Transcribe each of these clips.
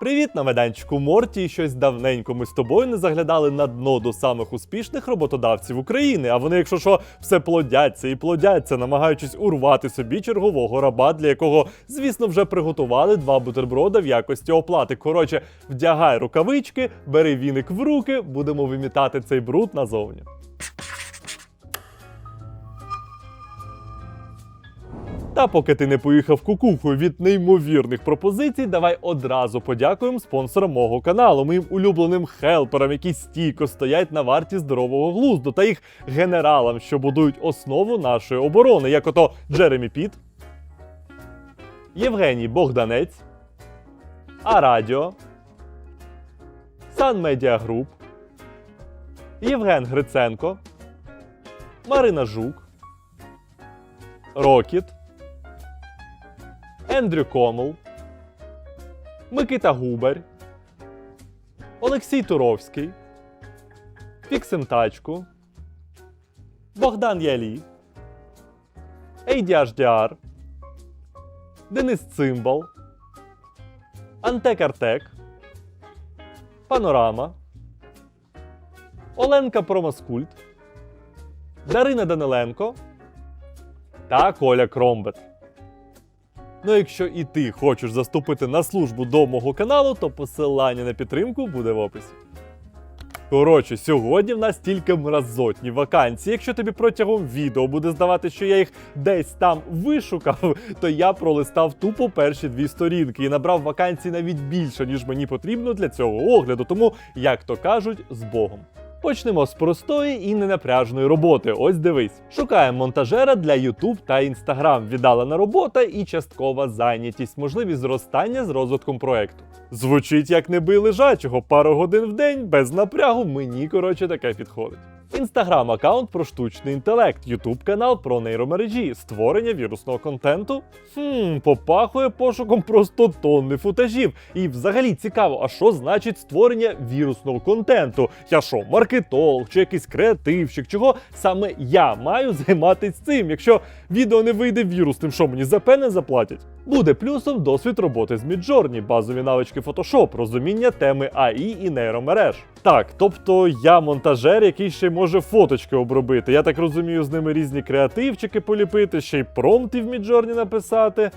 Привіт на майданчику Морті. Щось давненько ми з тобою не заглядали на дно до самих успішних роботодавців України. А вони, якщо що, все плодяться і плодяться, намагаючись урвати собі чергового раба, для якого, звісно, вже приготували два бутерброда в якості оплати. Коротше, вдягай рукавички, бери віник в руки, будемо вимітати цей бруд назовні. Та поки ти не поїхав кукухою від неймовірних пропозицій, давай одразу подякуємо спонсорам мого каналу, моїм улюбленим хелперам, які стійко стоять на варті здорового глузду, та їх генералам, що будують основу нашої оборони, як ото Джеремі Піт, Євгеній Богданець, Арадіо, Сан Медіа Груп, Євген Гриценко, Марина Жук, Рокіт. Ендрю Комл, Микита Губер, Олексій Туровський, Фіксим Тачку, Богдан Ялі, ADHDR, Денис Цимбал, Антек Артек, Панорама, Оленка Промаскульт, Дарина Даниленко та Коля Кромбет. Ну, якщо і ти хочеш заступити на службу до мого каналу, то посилання на підтримку буде в описі. Коротше, сьогодні в нас тільки мразотні вакансії. Якщо тобі протягом відео буде здавати, що я їх десь там вишукав, то я пролистав тупо перші дві сторінки і набрав вакансій навіть більше, ніж мені потрібно для цього огляду. Тому, як то кажуть, з Богом. Почнемо з простої і ненапряжної роботи. Ось дивись. Шукаємо монтажера для YouTube та Instagram. Віддалена робота і часткова зайнятість, можливість зростання з розвитком проекту. Звучить як не бий лежачого, пару годин в день без напрягу. Мені коротше таке підходить. Інстаграм аккаунт про штучний інтелект, Ютуб канал про нейромережі, створення вірусного контенту. Хм, попахує пошуком просто тонни футажів. І взагалі цікаво, а що значить створення вірусного контенту? Я що, маркетолог чи якийсь креативщик? Чого саме я маю займатися цим? Якщо відео не вийде вірусним, що мені за пене заплатять? Буде плюсом досвід роботи з Midjourney, базові навички Photoshop, розуміння теми АІ і нейромереж. Так, тобто я монтажер, який ще може фоточки обробити. Я так розумію, з ними різні креативчики поліпити, ще й промпти в Midjourney написати.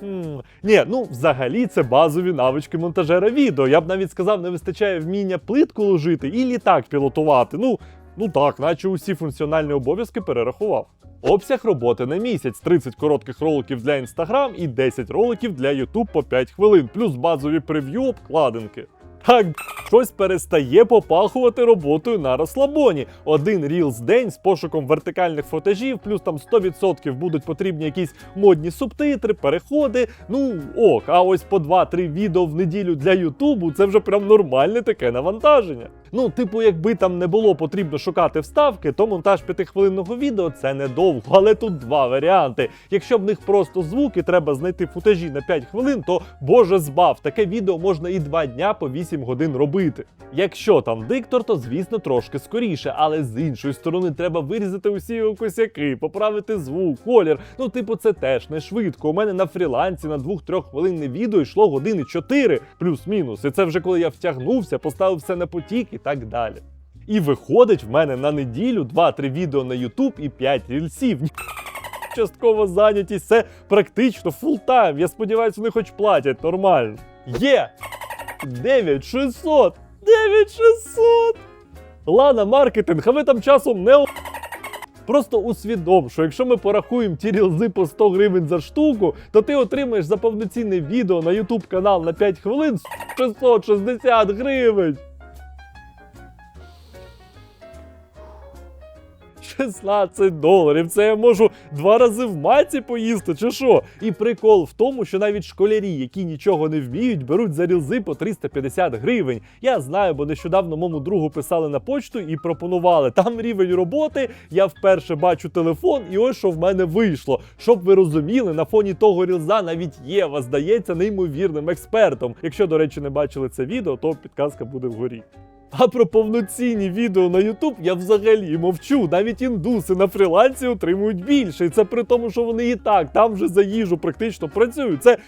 Хм. Ні, ну взагалі це базові навички монтажера відео. Я б навіть сказав, не вистачає вміння плитку ложити і літак пілотувати. Ну, ну так, наче усі функціональні обов'язки перерахував. Обсяг роботи на місяць: 30 коротких роликів для Instagram і 10 роликів для YouTube по 5 хвилин, плюс базові прев'ю обкладинки. Так, щось перестає попахувати роботою на розслабоні. Один рілз день з пошуком вертикальних фотажів, плюс там 100% будуть потрібні якісь модні субтитри, переходи. Ну ок, а ось по 2-3 відео в неділю для Ютубу це вже прям нормальне таке навантаження. Ну, типу, якби там не було потрібно шукати вставки, то монтаж п'ятихвилинного відео це недовго. Але тут два варіанти. Якщо в них просто звук і треба знайти футажі на 5 хвилин, то боже збав, таке відео можна і 2 дня по 8 годин робити. Якщо там диктор, то звісно трошки скоріше, але з іншої сторони треба вирізати усі його косяки, поправити звук, колір. Ну, типу, це теж не швидко. У мене на фрілансі на 2-3 хвилинне відео йшло години 4 плюс-мінус. І це вже коли я втягнувся, поставив все на потік і так далі. І виходить в мене на неділю 2-3 відео на YouTube і 5 рільсів. Часткова зайнятість, це практично фултайм. Я сподіваюся, вони хоч платять нормально. Є! 9600! 9600! Лана маркетинг, а ви там часом не Просто усвідом, що якщо ми порахуємо ті рілзи по 100 гривень за штуку, то ти отримаєш за повноцінне відео на YouTube канал на 5 хвилин 660 гривень. 16 доларів. Це я можу два рази в маці поїсти, чи що? І прикол в тому, що навіть школярі, які нічого не вміють, беруть за рілзи по 350 гривень. Я знаю, бо нещодавно моєму другу писали на почту і пропонували. Там рівень роботи. Я вперше бачу телефон, і ось що в мене вийшло. Щоб ви розуміли, на фоні того рілза навіть Єва здається неймовірним експертом. Якщо, до речі, не бачили це відео, то підказка буде вгорі. А про повноцінні відео на YouTube я взагалі мовчу. Навіть індуси на фрілансі отримують більше. І це при тому, що вони і так там вже за їжу практично працюють. Це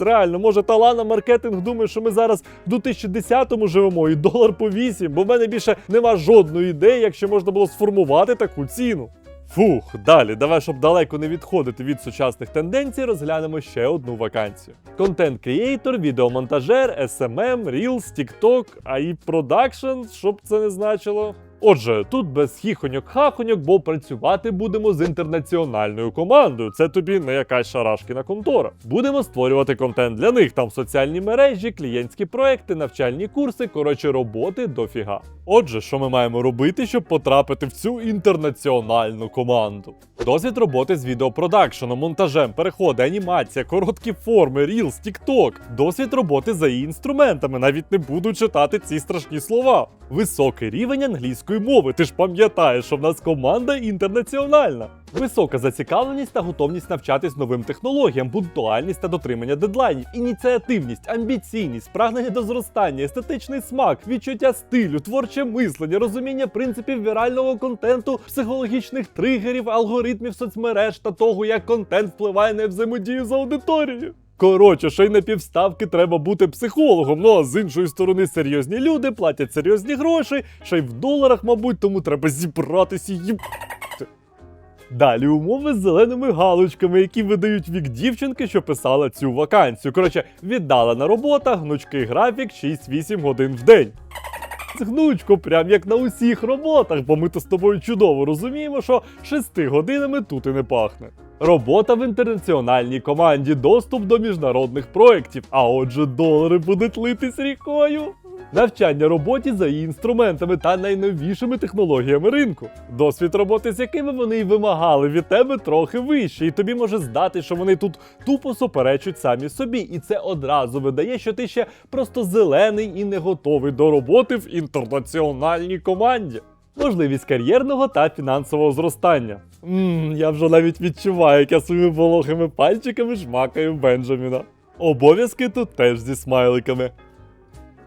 Реально, може, Талана маркетинг думає, що ми зараз в 2010-му живемо і долар по 8, бо в мене більше нема жодної ідеї, якщо можна було сформувати таку ціну. Фух, далі, давай, щоб далеко не відходити від сучасних тенденцій, розглянемо ще одну вакансію. Контент-крієйтор, відеомонтажер, SMM, Reels, TikTok, Production, продакшн. Щоб це не значило. Отже, тут без хіхоньок-хахоньок, бо працювати будемо з інтернаціональною командою. Це тобі не якась шарашкіна контора. Будемо створювати контент для них, там соціальні мережі, клієнтські проекти, навчальні курси, коротше, роботи дофіга. Отже, що ми маємо робити, щоб потрапити в цю інтернаціональну команду? Досвід роботи з відеопродакшеном, монтажем, переходи, анімація, короткі форми, Reels, TikTok. Досвід роботи за її інструментами, навіть не буду читати ці страшні слова. Високий рівень англійської мови. Ти ж пам'ятаєш, що в нас команда інтернаціональна. Висока зацікавленість та готовність навчатись новим технологіям, пунктуальність та дотримання дедлайнів, ініціативність, амбіційність, прагнення до зростання, естетичний смак, відчуття стилю, творче мислення, розуміння принципів вірального контенту, психологічних тригерів, алгоритмів соцмереж та того, як контент впливає на взаємодію з аудиторією. Коротше, ще й на півставки треба бути психологом. Ну а з іншої сторони, серйозні люди платять серйозні гроші, ще й в доларах, мабуть, тому треба зібратися і їб... Далі умови з зеленими галочками, які видають вік дівчинки, що писала цю вакансію. Коротше, віддалена робота, гнучкий графік 6-8 годин в день. Гнучко, прям як на усіх роботах, бо ми то з тобою чудово розуміємо, що 6 годинами тут і не пахне. Робота в інтернаціональній команді, доступ до міжнародних проєктів, а отже, долари будуть литись рікою. Навчання роботі за її інструментами та найновішими технологіями ринку. Досвід роботи, з якими вони й вимагали від тебе трохи вищий, і тобі може здати, що вони тут тупо суперечать самі собі, і це одразу видає, що ти ще просто зелений і не готовий до роботи в інтернаціональній команді. Можливість кар'єрного та фінансового зростання. Ммм, я вже навіть відчуваю, як я своїми вологими пальчиками жмакаю Бенджаміна. Обов'язки тут теж зі смайликами.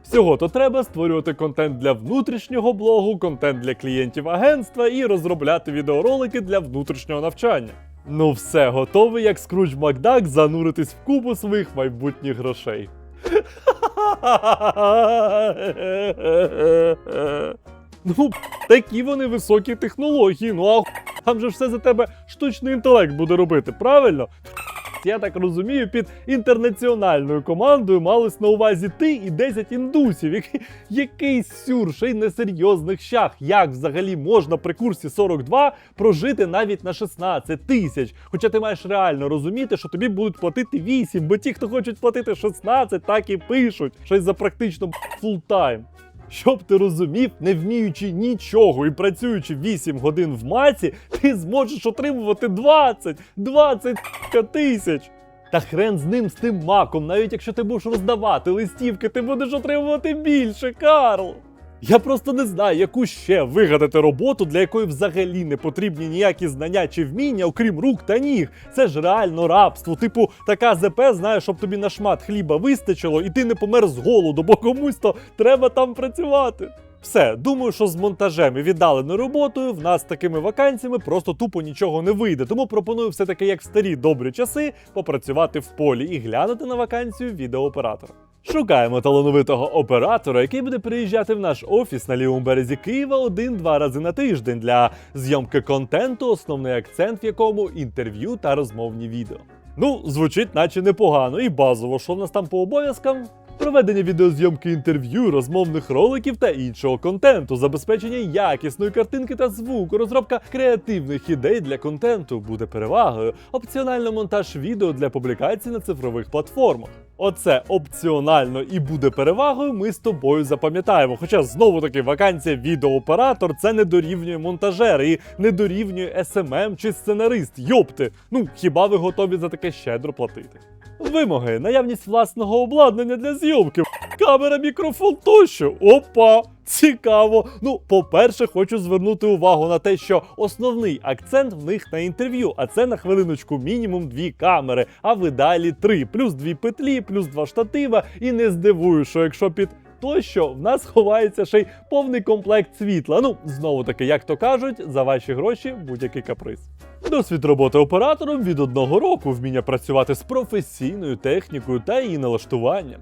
Всього то треба створювати контент для внутрішнього блогу, контент для клієнтів агентства і розробляти відеоролики для внутрішнього навчання. Ну все, готовий, як Скрудж Макдак, зануритись в купу своїх майбутніх грошей. Ну, такі вони високі технології. Ну а там же все за тебе штучний інтелект буде робити, правильно? Я так розумію, під інтернаціональною командою малось на увазі ти і 10 індусів. Який, який сюр, ще й несерйозних щах. Як взагалі можна при курсі 42 прожити навіть на 16 тисяч? Хоча ти маєш реально розуміти, що тобі будуть платити 8, бо ті, хто хочуть платити 16, так і пишуть. Щось за практично фултайм. Щоб ти розумів, не вміючи нічого і працюючи 8 годин в маці, ти зможеш отримувати 20, 20 тисяч. Та хрен з ним з тим маком, навіть якщо ти будеш роздавати листівки, ти будеш отримувати більше, Карл. Я просто не знаю, яку ще вигадати роботу, для якої взагалі не потрібні ніякі знання чи вміння, окрім рук та ніг. Це ж реально рабство. Типу, така ЗП, знаєш, щоб тобі на шмат хліба вистачило, і ти не помер з голоду, бо комусь то треба там працювати. Все, думаю, що з монтажем і віддаленою роботою в нас такими вакансіями просто тупо нічого не вийде. Тому пропоную все-таки, як в старі добрі часи, попрацювати в полі і глянути на вакансію відеооператора. Шукаємо талановитого оператора, який буде приїжджати в наш офіс на лівому березі Києва один-два рази на тиждень для зйомки контенту, основний акцент в якому інтерв'ю та розмовні відео. Ну, звучить наче непогано, і базово, що в нас там по обов'язкам? Проведення відеозйомки інтерв'ю, розмовних роликів та іншого контенту, забезпечення якісної картинки та звуку, розробка креативних ідей для контенту буде перевагою, опціонально монтаж відео для публікацій на цифрових платформах. Оце опціонально і буде перевагою, ми з тобою запам'ятаємо. Хоча знову таки вакансія відеооператор це не дорівнює монтажер і не дорівнює СММ чи сценарист. Йопти, ну хіба ви готові за таке щедро платити? Вимоги, наявність власного обладнання для зйомки, камера, мікрофон тощо. Опа! Цікаво. Ну, по-перше, хочу звернути увагу на те, що основний акцент в них на інтерв'ю, а це на хвилиночку мінімум дві камери, а в ідеалі три, плюс дві петлі, плюс два штатива. І не здивую, що якщо під тощо, в нас ховається ще й повний комплект світла. Ну, знову таки, як то кажуть, за ваші гроші будь-який каприз. Досвід роботи оператором від одного року, вміння працювати з професійною технікою та її налаштуванням.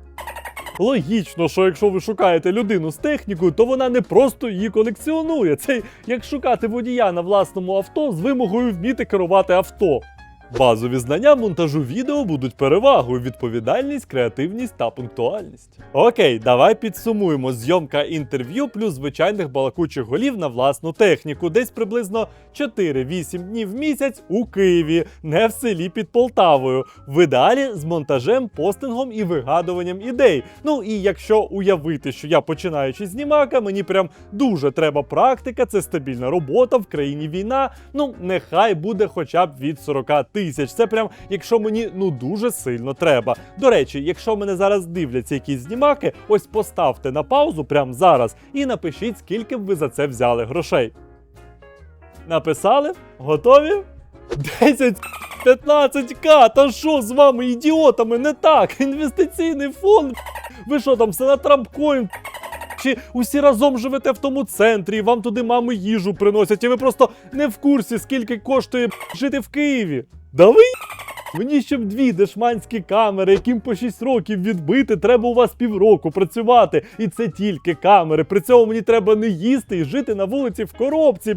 Логічно, що якщо ви шукаєте людину з технікою, то вона не просто її колекціонує. Це як шукати водія на власному авто з вимогою вміти керувати авто. Базові знання монтажу відео будуть перевагою, відповідальність, креативність та пунктуальність. Окей, давай підсумуємо. Зйомка інтерв'ю плюс звичайних балакучих голів на власну техніку. Десь приблизно 4-8 днів в місяць у Києві, не в селі під Полтавою. В ідеалі з монтажем, постингом і вигадуванням ідей. Ну і якщо уявити, що я починаючи знімака, мені прям дуже треба практика, це стабільна робота в країні війна. Ну нехай буде хоча б від 40 тисяч. Це прям, якщо мені ну дуже сильно треба. До речі, якщо мене зараз дивляться якісь знімаки, ось поставте на паузу прямо зараз і напишіть, скільки б ви за це взяли грошей. Написали? Готові? 10 15к! Та що з вами, ідіотами? Не так! Інвестиційний фонд! Ви що там, все на трампкоін? Чи усі разом живете в тому центрі, і вам туди мами їжу приносять, і ви просто не в курсі, скільки коштує жити в Києві? Да ви Мені щоб дві дешманські камери, яким по 6 років відбити, треба у вас півроку працювати. І це тільки камери. При цьому мені треба не їсти і жити на вулиці в коробці.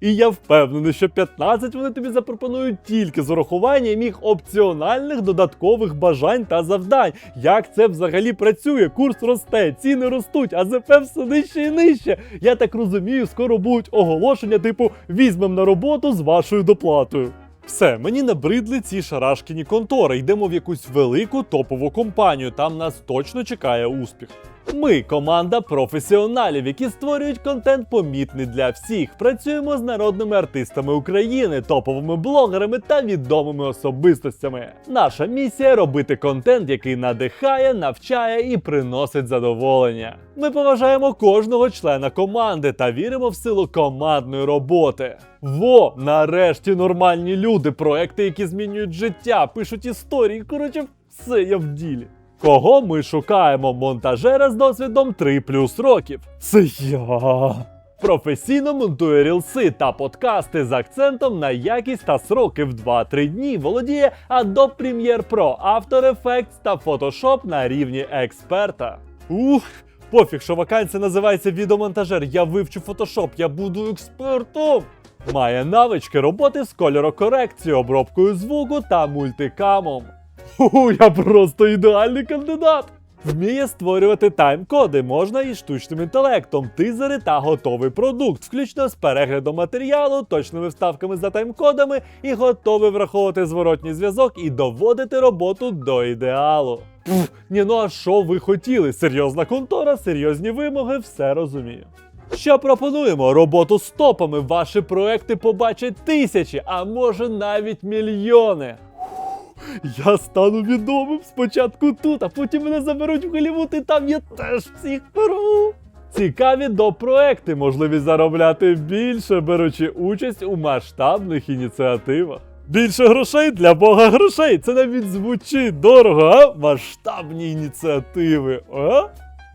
І я впевнений, що 15 вони тобі запропонують тільки з урахуванням їх опціональних додаткових бажань та завдань. Як це взагалі працює? Курс росте, ціни ростуть, а ЗП все нижче і нижче. Я так розумію, скоро будуть оголошення, типу візьмем на роботу з вашою доплатою. Все, мені набридли ці шарашкіні контори. Йдемо в якусь велику топову компанію. Там нас точно чекає успіх. Ми команда професіоналів, які створюють контент помітний для всіх. Працюємо з народними артистами України, топовими блогерами та відомими особистостями. Наша місія робити контент, який надихає, навчає і приносить задоволення. Ми поважаємо кожного члена команди та віримо в силу командної роботи. Во, нарешті нормальні люди, проекти, які змінюють життя, пишуть історії. Коротше, все я в ділі. Кого ми шукаємо? Монтажера з досвідом 3 плюс років. Це я. Професійно монтує рілси та подкасти з акцентом на якість та сроки в 2-3 дні. Володіє Adobe Premiere Pro, After Effects та Photoshop на рівні експерта. Ух, пофіг, що вакансія називається відеомонтажер. Я вивчу Photoshop, я буду експертом. Має навички роботи з кольорокорекцією, обробкою звуку та мультикамом. Ху, я просто ідеальний кандидат. Вміє створювати тайм-коди, можна і штучним інтелектом, тизери та готовий продукт, включно з переглядом матеріалу, точними вставками за тайм-кодами і готовий враховувати зворотній зв'язок і доводити роботу до ідеалу. Пф, ні, ну а що ви хотіли? Серйозна контора, серйозні вимоги, все розумію. Що пропонуємо? Роботу з топами. Ваші проекти побачать тисячі, а може навіть мільйони. Я стану відомим спочатку тут, а потім мене заберуть в Голівуд і там я теж всіх порву. Цікаві допроекти, можливість заробляти більше, беручи участь у масштабних ініціативах. Більше грошей для Бога грошей. Це навіть звучить дорого, а? Масштабні ініціативи. А?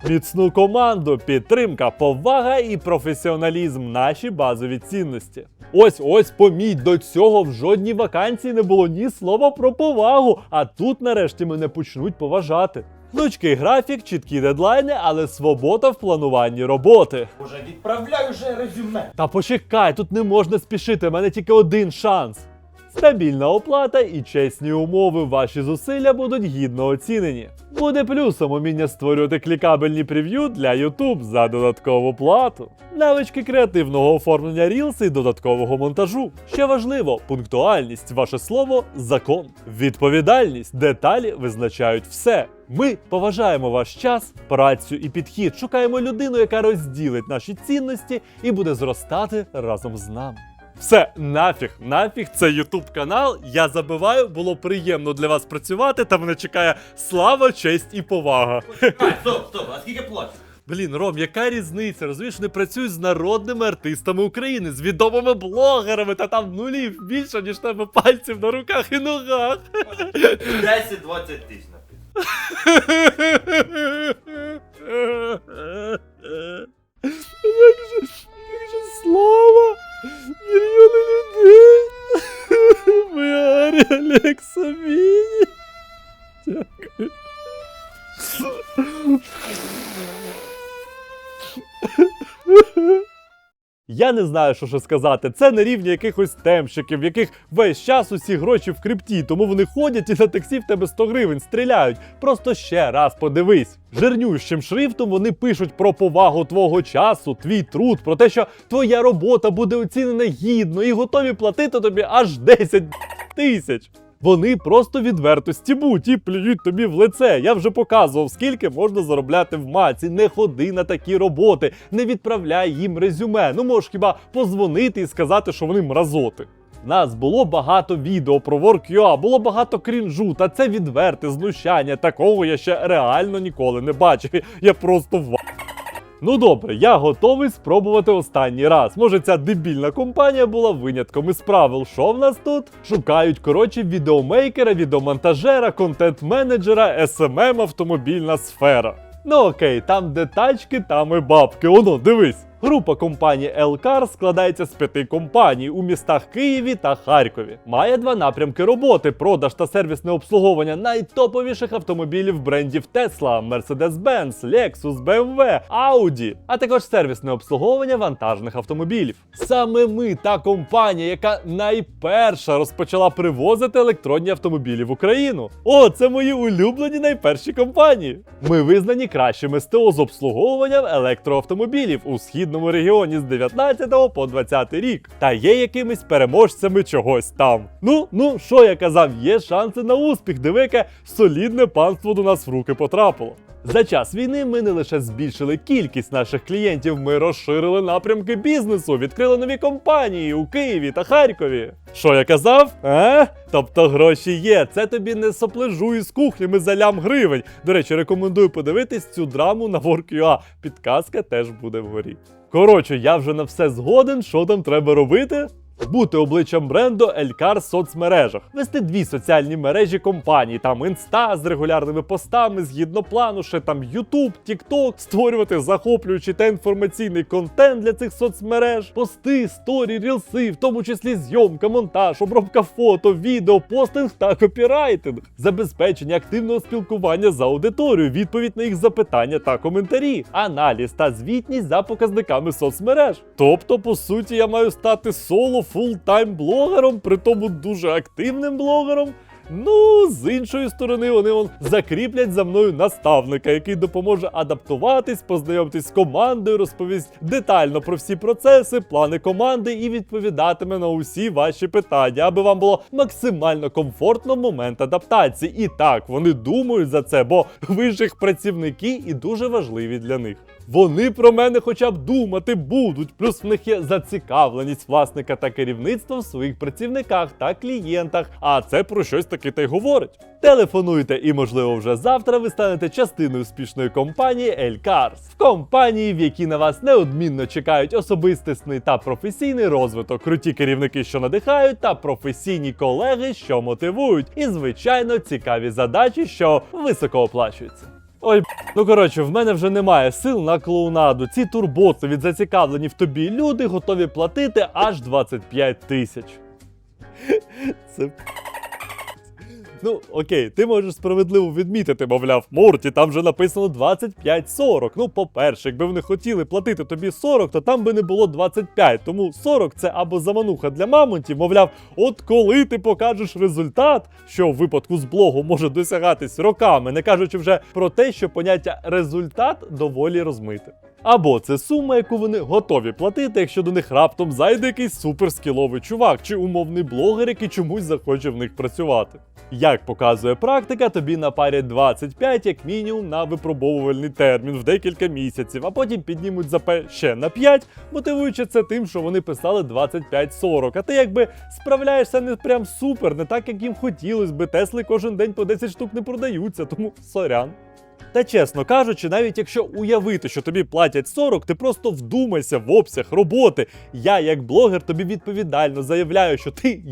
Міцну команду, підтримка, повага і професіоналізм наші базові цінності. Ось ось поміть, до цього в жодній вакансії не було ні слова про повагу, а тут нарешті мене почнуть поважати. Гнучкий графік, чіткі дедлайни, але свобода в плануванні роботи. Уже відправляю вже резюме. Та почекай, тут не можна спішити, в мене тільки один шанс. Стабільна оплата і чесні умови. Ваші зусилля будуть гідно оцінені. Буде плюсом уміння створювати клікабельні прев'ю для YouTube за додаткову плату. Навички креативного оформлення Reels і додаткового монтажу. Ще важливо, пунктуальність, ваше слово закон. Відповідальність, деталі визначають все. Ми поважаємо ваш час, працю і підхід. Шукаємо людину, яка розділить наші цінності і буде зростати разом з нами. Все, нафіг, нафіг, це Ютуб канал. Я забиваю, було приємно для вас працювати. Та мене чекає слава, честь і повага. Ай, стоп, стоп, а скільки платять? Блін, Ром, яка різниця? Розумієш, не працюють з народними артистами України, з відомими блогерами, та там нулів більше, ніж тебе пальців на руках і ногах. 10-20 тисяч написано. не знаю, що ще сказати. Це на рівні якихось темщиків, в яких весь час усі гроші в крипті, тому вони ходять і на таксі в тебе 100 гривень стріляють. Просто ще раз подивись. Жирнющим шрифтом вони пишуть про повагу твого часу, твій труд, про те, що твоя робота буде оцінена гідно і готові платити тобі аж 10 тисяч. Вони просто відверто стібуть і плюють тобі в лице. Я вже показував, скільки можна заробляти в маці. Не ходи на такі роботи, не відправляй їм резюме. Ну можеш хіба позвонити і сказати, що вони мразоти. Нас було багато відео про WorkUA, було багато крінжу, та це відверте знущання. Такого я ще реально ніколи не бачив. Я просто в. Ну добре, я готовий спробувати останній раз. Може, ця дебільна компанія була винятком із правил. Що в нас тут? Шукають, коротше, відеомейкера, відеомонтажера, контент-менеджера, SMM, автомобільна сфера. Ну окей, там де тачки, там і бабки. Оно, дивись. Група компаній Елкар складається з п'яти компаній у містах Києві та Харкові. Має два напрямки роботи: продаж та сервісне обслуговування найтоповіших автомобілів брендів Tesla, Mercedes-Benz, Lexus, BMW, Audi, а також сервісне обслуговування вантажних автомобілів. Саме ми та компанія, яка найперша розпочала привозити електронні автомобілі в Україну. О, це мої улюблені найперші компанії. Ми визнані кращими СТО з обслуговуванням електроавтомобілів у східному регіоні з 19 по 20 рік, та є якимись переможцями чогось там. Ну, ну, що я казав, є шанси на успіх. Диви, солідне панство до нас в руки потрапило. За час війни ми не лише збільшили кількість наших клієнтів, ми розширили напрямки бізнесу, відкрили нові компанії у Києві та Харкові. Що я казав? А? Тобто гроші є. Це тобі не соплежу із кухнями за лям гривень. До речі, рекомендую подивитись цю драму на Work.ua. Підказка теж буде вгорі. Коротше, я вже на все згоден, що там треба робити. Бути обличчям бренду Елькар в соцмережах, вести дві соціальні мережі компанії, там інста з регулярними постами, згідно плану, ще там Ютуб, Тікток, створювати захоплюючий та інформаційний контент для цих соцмереж, пости, сторі, рілси, в тому числі зйомка, монтаж, обробка фото, відео, постинг та копірайтинг, забезпечення активного спілкування з аудиторією, відповідь на їх запитання та коментарі, аналіз та звітність за показниками соцмереж. Тобто, по суті, я маю стати соло фултайм блогером, при тому дуже активним блогером. Ну, з іншої сторони, вони он закріплять за мною наставника, який допоможе адаптуватись, познайомитись з командою, розповість детально про всі процеси, плани команди і відповідатиме на усі ваші питання, аби вам було максимально комфортно в момент адаптації. І так, вони думають за це, бо ви ж їх працівники і дуже важливі для них. Вони про мене хоча б думати будуть. Плюс в них є зацікавленість власника та керівництва в своїх працівниках та клієнтах. А це про щось таки та й говорить. Телефонуйте, і можливо вже завтра ви станете частиною успішної компанії Elcars. В компанії, в якій на вас неодмінно чекають особистісний та професійний розвиток, круті керівники, що надихають, та професійні колеги, що мотивують, і звичайно цікаві задачі, що високо оплачуються. Ой, ну коротше, в мене вже немає сил на клоунаду. Ці турботи від зацікавлені в тобі люди готові платити аж 25 тисяч. Це. Ну, окей, ти можеш справедливо відмітити, мовляв, Морті, там вже написано 25-40. Ну, по-перше, якби вони хотіли платити тобі 40, то там би не було 25. Тому 40 це або замануха для мамонтів, мовляв, от коли ти покажеш результат, що в випадку з блогу може досягатись роками, не кажучи вже про те, що поняття результат доволі розмите. Або це сума, яку вони готові платити, якщо до них раптом зайде якийсь суперскіловий чувак чи умовний блогер, який чомусь захоче в них працювати. Як показує практика, тобі напарять 25 як мінімум на випробовувальний термін в декілька місяців, а потім піднімуть ЗП ще на 5, мотивуючи це тим, що вони писали 25-40. А ти якби справляєшся не прям супер, не так, як їм хотілося би. Тесли кожен день по 10 штук не продаються, тому сорян. Та чесно кажучи, навіть якщо уявити, що тобі платять 40, ти просто вдумайся в обсяг роботи. Я, як блогер, тобі відповідально заявляю, що ти.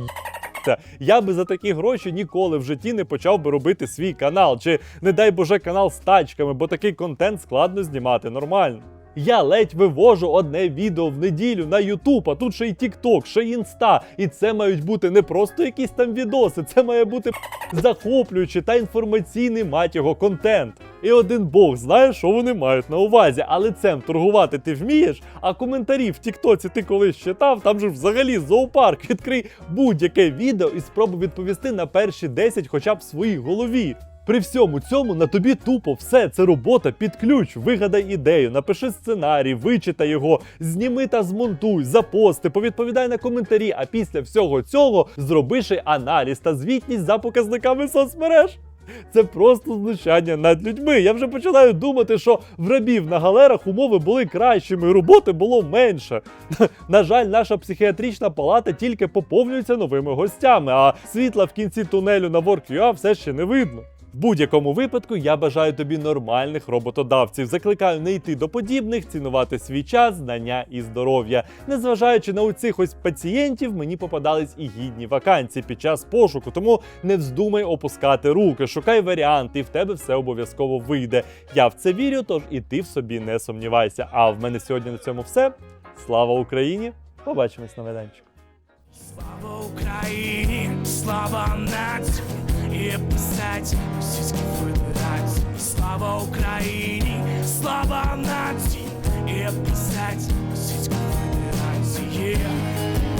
Я би за такі гроші ніколи в житті не почав би робити свій канал, чи не дай Боже канал з тачками, бо такий контент складно знімати нормально. Я ледь вивожу одне відео в неділю на Ютуб, а тут ще й TikTok, ще й Інста. І це мають бути не просто якісь там відоси, це має бути захоплюючий та інформаційний мать його контент. І один Бог знає, що вони мають на увазі, але цим торгувати ти вмієш, а коментарі в Тіктоці ти колись читав, там же взагалі зоопарк. Відкрий будь-яке відео і спробуй відповісти на перші 10 хоча б в своїй голові. При всьому цьому на тобі тупо все це робота під ключ. Вигадай ідею, напиши сценарій, вичитай його, зніми та змонтуй, запости, повідповідай на коментарі. А після всього цього зроби аналіз та звітність за показниками соцмереж. Це просто знущання над людьми. Я вже починаю думати, що в рабів на галерах умови були кращими, роботи було менше. На жаль, наша психіатрична палата тільки поповнюється новими гостями, а світла в кінці тунелю на WorkUA все ще не видно. В будь-якому випадку я бажаю тобі нормальних роботодавців. Закликаю не йти до подібних, цінувати свій час, знання і здоров'я. Незважаючи на оцих ось пацієнтів, мені попадались і гідні вакансії під час пошуку. Тому не вздумай опускати руки, шукай варіанти, і в тебе все обов'язково вийде. Я в це вірю, тож і ти в собі не сумнівайся. А в мене сьогодні на цьому все. Слава Україні! Побачимось на майданчику. Слава Україні, слава нації і писать, російські вибирать, слава Україні, слава нації, і писать, російські вибирать. Yeah.